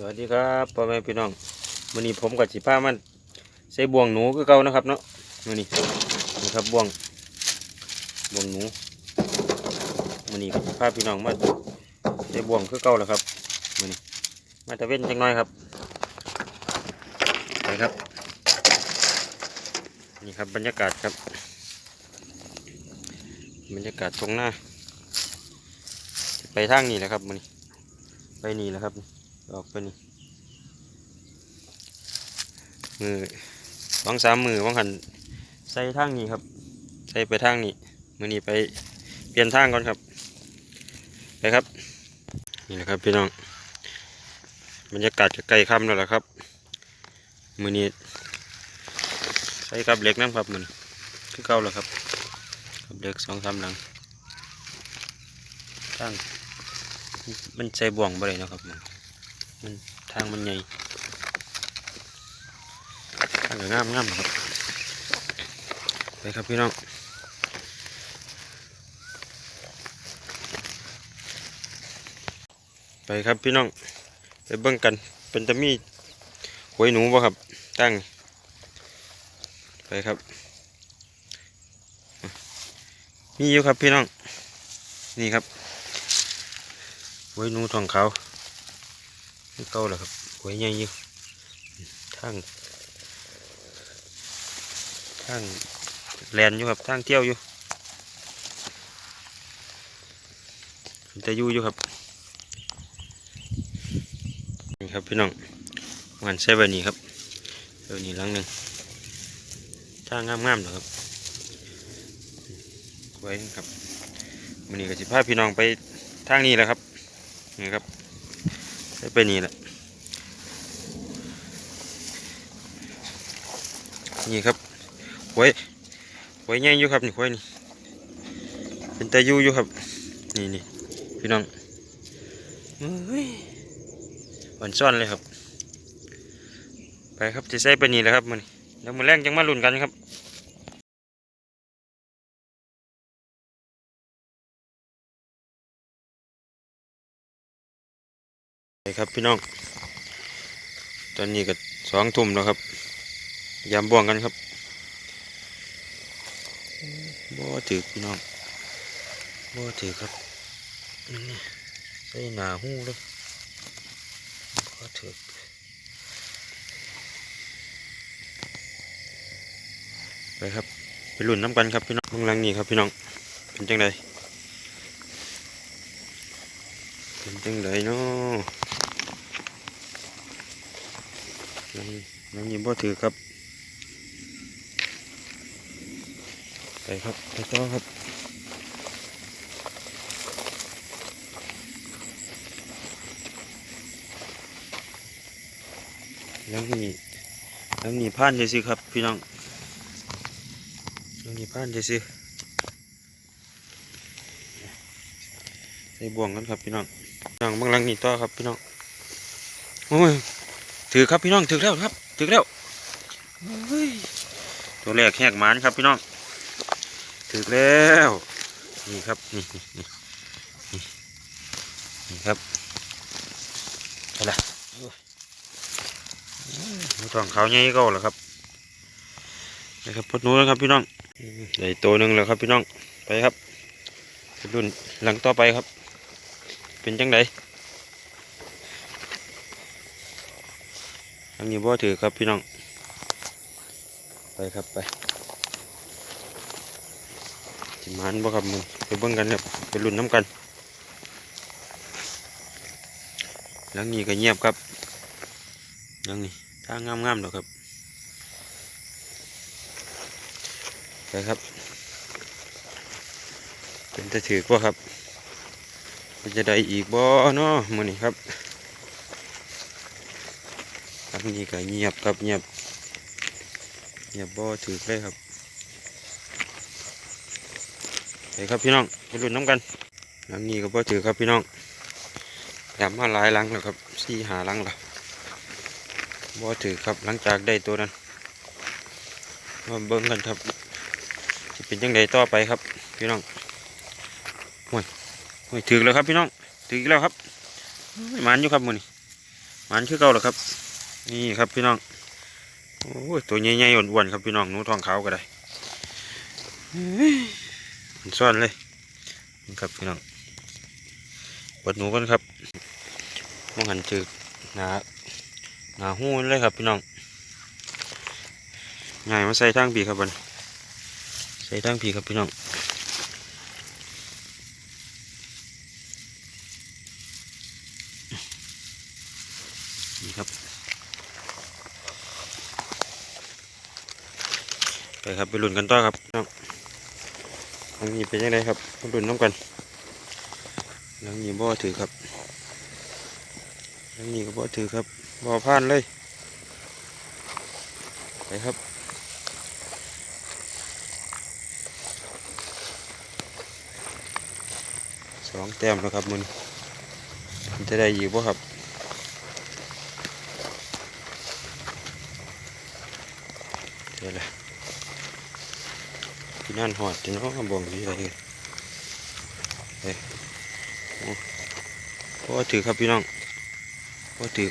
สวัสดีครับพ่อแม่พี่น้องวันนี้ผมกับสิพามันใส่บ่วงหนูคือเก่านะครับเนาะวันนี้นี่ครับบ่วงบ่วงหนูวันนี้ก็สิพาพี่น้องมาใส่บ่วงคือเก่าแล้วครับวันนี้มาตะเว้นจังน้อยครับไปครับนี่ครับบรรยากาศครับ บรรยากาศตรงหน้า ไปทางนี้แหละครับมันนี้ไปนี่แหละครับ ออกไปนี่มือสองสามมือว่างหันใส่ทางนี้ครับ ใส่ไปทางนี้มือนี้ไปเปลี่ยนทางก่อนครับไปครับนี่แหละครับพี่น้องบรรยากาศจะใกล้ค่ำแล้วล่ะครับ มือนี้ใส่กับเหล็กน้ำครับมันคือเก่าแล้วครับกับเหล็กสองสามหลังทางมันใส่บ่วงบ่ได้นะครับมัน มันทางมันใหญ่ทางก็งามงามครับไปครับพี่น้องไปครับพี่น้องไปเบิ่งกันเป็นตะมีหวยหนูบ่ครับตั้งไปครับ มีอยู่ครับพี่น้อง นี่ครับหวยหนูทองขาว นี่เก่าแล้วครับหวยใหญ่อยู่ทางทางแลนอยู่ครับทางเที่ยวอยู่จะอยู่อยู่ครับนี่ครับพี่น้องมันใส่ใบนี้ครับใบนี้ลังหนึ่งทางงามๆนะครับไว้ครับมันนี้ก็สิพาพี่น้องไปทางนี้แหละครับนี่ครับ ไปนี่แหละ นี่ครับหวยหวยใหญ่อยู่ครับนี่หวยนี่ เป็นตายูอยู่ครับ นี่นี่พี่น้องเฮ้ยวันซ่อนเลยครับ ไปครับจะใส่ไปนี่แหละครับมันแล้วมือแรงจังมาลุ้นกันครับ ครับพี่น้อง ตอนนี้ก็สองทุ่มแล้วครับยามบ่วงกันครับบ่ถือพี่น้องบ่ถือครับนี่ใส่หนาหูเลยบ่ถือไปครับไปลุ่นน้ำกันครับพี่น้องเบื้องลังนี่ครับพี่น้องเป็นจังไดเป็นจังไดเนาะ น้ำน้ำยิมบ่ถือครับ ไปครับไปต่อครับแล้วนี่แล้วนี่ผ่านเฉยๆครับพี่น้องแล้วนี่ผ่านเฉยๆใส่บ่วงกันครับพี่น้องน้องเบางหลังนี่ต่อครับพี่น้องโอ้ย ถือครับพี่น้องถือแล้วครับถือแล้วตัวแรกแหกมานครับพี่น้องถือแล้วนี่ครับนี่นี่นี่ครับอะไรหนูทองขาใหญ่ก็แล้วครับนะครับพดนูแล้วครับพี่น้องได้ตัวหนึ่งแล้วครับพี่น้องไปครับรุ่นหลังต่อไปครับ เป็นจังได นนี้บ่ถือครับพี่น้อง ไปครับไปจิมานบ่ครับมึงไปเบิ่งกันครับไปลุ้นน้ำกัน หลังนี้ก็เงียบครับ หลังนี้ทางงามๆแล้วครับ ไปครับ เป็นจะถือว่ครับ จะได้อีกบ่เนาะมื้อนี้ครับ ทางนี้ก็เงียบครับเงียบเงียบบ่ถือเลยครับไปครับพี่น้องไปรุ่นน้ำกันหลังนี้ก็บ่ถือครับพี่น้องยำมาหลายหลังแล้วครับสี่หาหลังแล้วบ่ถือครับหลังจากได้ตัวนั้นมาเบิ่งกันครับจะเป็นยังไงต่อไปครับ พี่น้องโอ้ยโอ้ยถือแล้วครับพี่น้องถือแล้วครับมันอยู่ครับมือนี้มันคือเก่าแล้วครับ นี่ครับพี่น้องโอ้ยตัวใหญ่ๆอ้วนๆครับพี่น้องหนูทองขาวก็ได้มันซ่อนเลยนี่ครับพี่น้องปิดหนูกันครับมองหันจืดหนาหนาหูเลยครับพี่น้องง่ายมาใส่ทางปีครับบันใส่ทางปีครับพี่น้องนี่ครับ ไป ครับไปลุ้นกันต่อครับน้องทางนี้เป็นยังไงครับมาลุ้นน้ำกันทางนี้บ่อถือครับทางนี้ก็บ่อถือครับบ่ผ่านเลยไปครับสองแต้มแล้วครับมันจะได้อยู่บ่ครับเดี๋ ยวละพี่นั่นหอดจะน้องบ่งดีอะไรเอ้ยโอ้พ่อถือครับพี่น้องพ่อถือ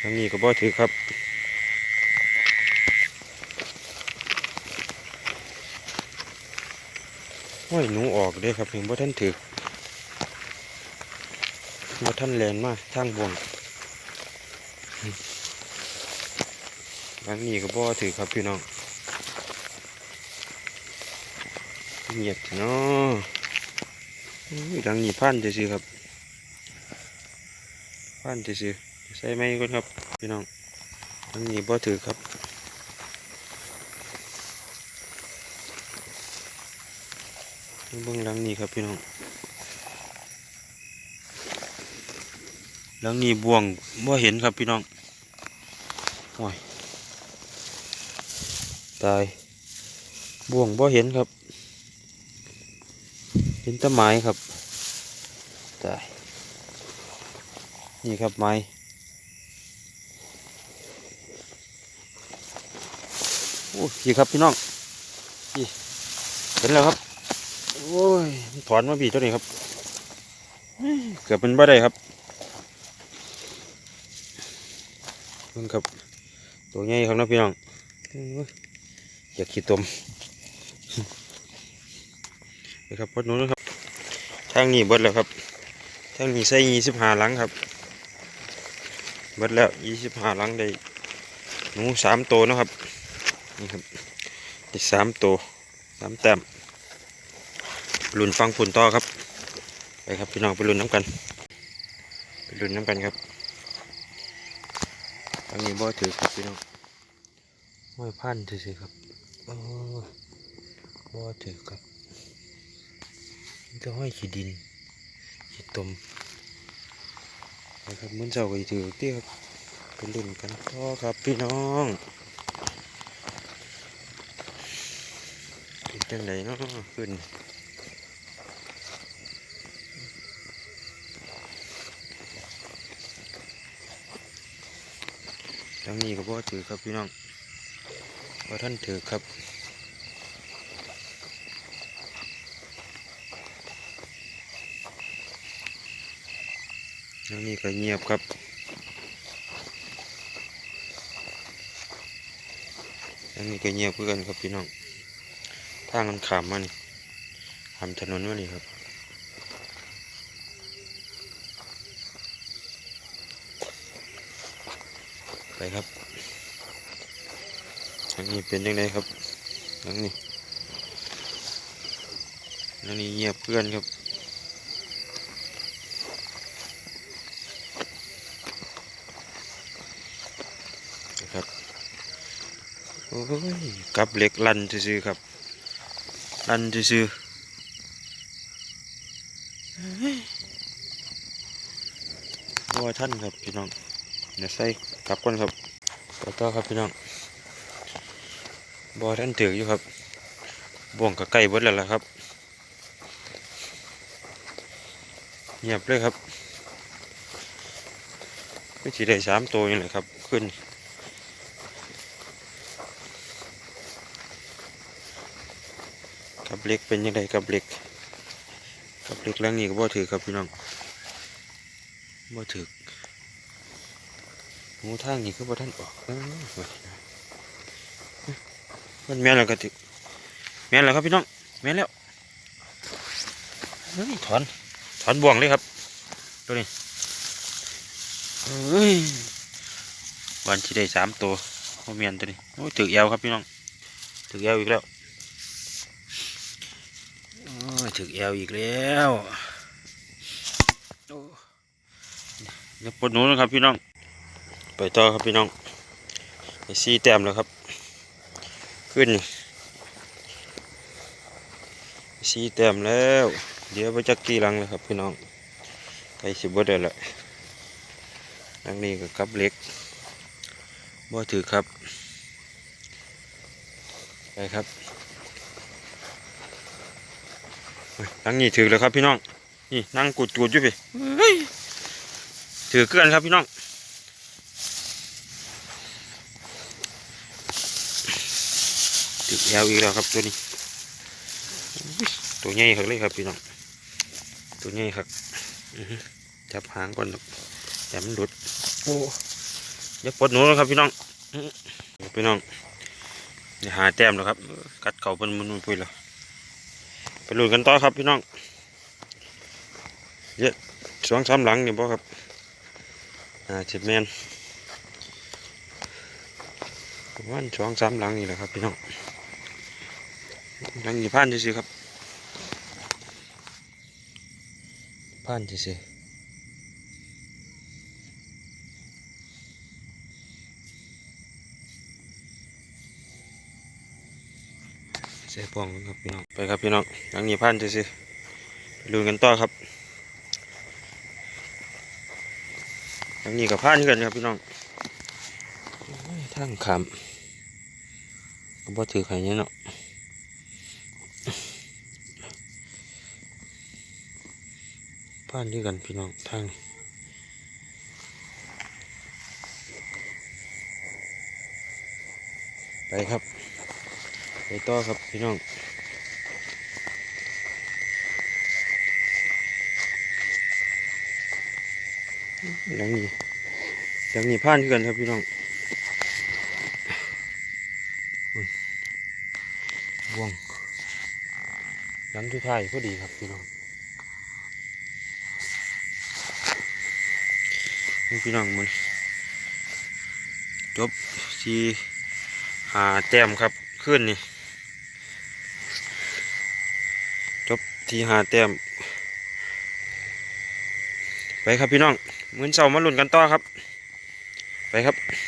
ทางนี้ก็บ่ถือครับโอ้ยหนูออกเด้ครับเห็นบ่ท่านถือ มาท่านแลนมาทางบ่วงหลังนี้ก็บ่ถือครับพี่น้องเงียบเนาะอุ้ยหลังนี้พันจะซื้อครับพันจะซื้อใส่ไหมก่อนครับพี่น้องหลังนี้บ่ถือครับเบิ่งหลังนี้ครับพี่น้อง หลังนี้บ่วงบ่เห็นครับพี่น้องโอ้ยตายบ่วงบ่เห็นครับ เห็นต้นไม้ครับตายนี่ครับไม้โอ้ยครับพี่น้องนี่เห็นแล้วครับ โอ้ยถอนมาบีตัวนี้ครับเฮ้ยเกือบเป็นบ่ได้ครับ เบิ่งครับ ตัวใหญ่ครับนะพี่น้องอยากขี้ตมไปครับพดนู้นครับ ทางนี้เบิดแล้วครับ ทางนี้ใส่ยี่สิบห้าหลังครับ เบิดแล้วยี่สิบห้าหลังได้หนูสามตัวนะครับนี่ครับได้สามตัวสามแต้มลุนฟังฝุ่นต่อครับ ไปครับพี่น้องไปลุนน้ำกัน ไปลุนน้ำกันครับ ทางนี้บ่ถือครับพี่น้องห้อยพันถือสิครับโอ้ยบ่ถือครับมันจะห้อยขี้ดินขี้ตมนะครับมันเจ้าก็สิถือที่ครับเป็นรุ่นกันต่อครับพี่น้องเป็นจังไดเนาะขึ้น ทางนี้ก็บ่ถือครับพี่น้องบ่าท่านถือครับทางนี้ก็เงียบครับทางนี้ก็เงียบเพื่อนครับพี่น้องทางมันขามมานี่ขามถนนมานี่ครับ ไปครับทางนี้เป็นยังไงครับทางนี้ทางนี้เงียบเพื่อนครับนะครับโอ้ยกับเหล็กลันซื่อๆครับ ลันซื่อๆเฮ้ยท่านครับพี่น้อง เดี๋ยวใส่กลับก่อนครับต่อต่อครับพี่น้องบัวท่านถืออยู่ครับบ่วงกับไก่เบิดแล้วล่ะครับเงียบเลยครับไม่สีได้สามตัวนี่แหละครับ ขึ้น กับเล็กเป็นยังไงกับเล็กกับเล็กหลังนี้ก็บ่ถือครับพี่น้องบ่ถือ หูทางนี้คือบ่ท่านออกเอ้ยมันแม่นแล้วก็ถือแม่นแล้วครับพี่น้องแม่นแล้วเฮ้ยถอนถอนบ่วงเลยครับตัวนี้เอ้ยวันที่ได้สามตัวโอเมียนตัวนี้โอ้ยถึกเอวครับพี่น้องถึกเอวอีกแล้วโอ้ยถึกเอวอีกแล้วโอ้ยปวดหนูนะครับพี่น้อง ไปต่อครับพี่น้องซีแต้มแล้วครับ ขึ้นซีแต้มแล้ว เดี๋ยวไปจักกี่ลังเลยครับพี่น้องใกล้สิบเบิดแล้วแหละลังนี้ก็กับเล็กบ่ถือครับไปครับลังนี้ถือแล้วครับพี่น้องนี่นั่งกูดกูดอยู่พี่ถือเกลือนครับพี่น้อง ถือแอวอีกแล้วครับตัวนี้อุ๊ยตัวใหญ่ครับเลยครับพี่น้อง ตัวใหญ่ครับอื้อหือจับหางก่อนครับแต่มันหลุด โอ้อย่าปลดหนูแล้วครับพี่น้องอื้อพี่น้องเดี๋ยวหาแต้มแล้วครับ กัดเข่าเป็นมันมันพุยแล้วไปลุยกันต่อครับพี่น้องเยอะสองสามหลังนี่บ่ครับอ่าเจ็ดแมนประมาณสองสามหลังนี่แหละครับพี่น้อง หลังนี่ผ่านซื่อๆครับผ่านซื่อๆเสียปองครับพี่น้องไปครับพี่น้องหลังนี้พันจะสิดูกันต่อครับหลังนี้กับพันกันครับพี่น้องโอ้ยทางขามก็บ่ถือไข่เนี่ยเนาะ พันด้วยกันพี่น้องทางนี้ไปครับ ไปต่อครับพี่น้องหลังนี้หลังนี้ผ่านคือกันครับพี่น้องบ่วงหลังทุกท้ายพอดีครับพี่น้อง พี่น้องมันจบสีหาแต้มครับขึ้นนี่จบที่หาแต้ม ไปครับพี่น้องเหมือนเสามาลุ่นกันต่อครับ ไปครับ